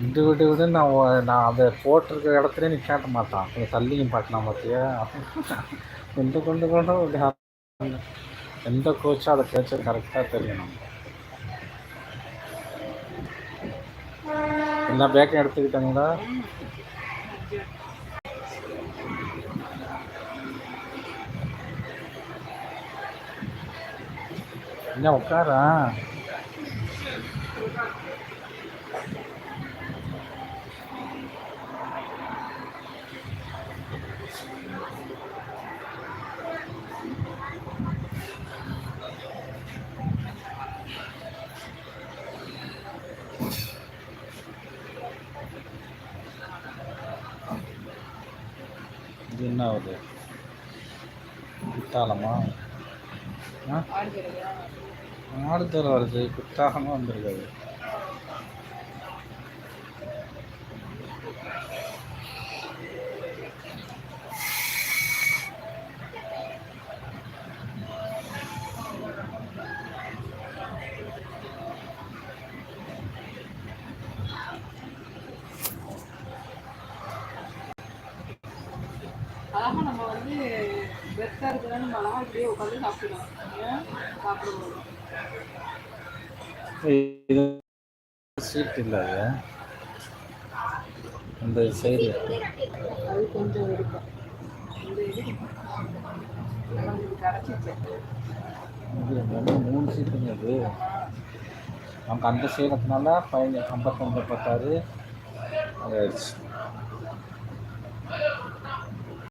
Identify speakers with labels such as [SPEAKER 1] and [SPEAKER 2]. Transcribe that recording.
[SPEAKER 1] விட்டு விட்டு விட்டு நான் நான் அதை போட்டிருக்க இடத்துல நீ கேட்ட மாட்டான். கொஞ்சம் தள்ளியும் பார்க்கலாம் பார்த்தியா? கொண்டு கொண்டு கொண்டு எந்த கோச்சோ அதை பேச்ச கரெக்டாக தெரியணும். என்ன பேக்கும் எடுத்துக்கிட்டாங்களா? என்ன உட்காரா? இது என்ன ஆகுது குத்தாலமா ஆ? ஆடுதல் வருது. குத்தாகமாக வந்திருக்காது.
[SPEAKER 2] அழகா நம்ம வந்து பெஸ்ட்டாக இருக்குதுன்னு நம்ம அழகா இப்படியே உட்காந்து சாப்பிடலாம் சாப்பிடுவோம்.
[SPEAKER 1] சீட் இல்லை அது. அந்த சைடு
[SPEAKER 2] அது கொஞ்சம் இருக்கும்.
[SPEAKER 1] மூணு சீட்டுங்க இது நமக்கு அந்த சைடு இருக்கனால பதினஞ்சு ஐம்பத்தொம்பது பத்தாறு அது ஆயிடுச்சு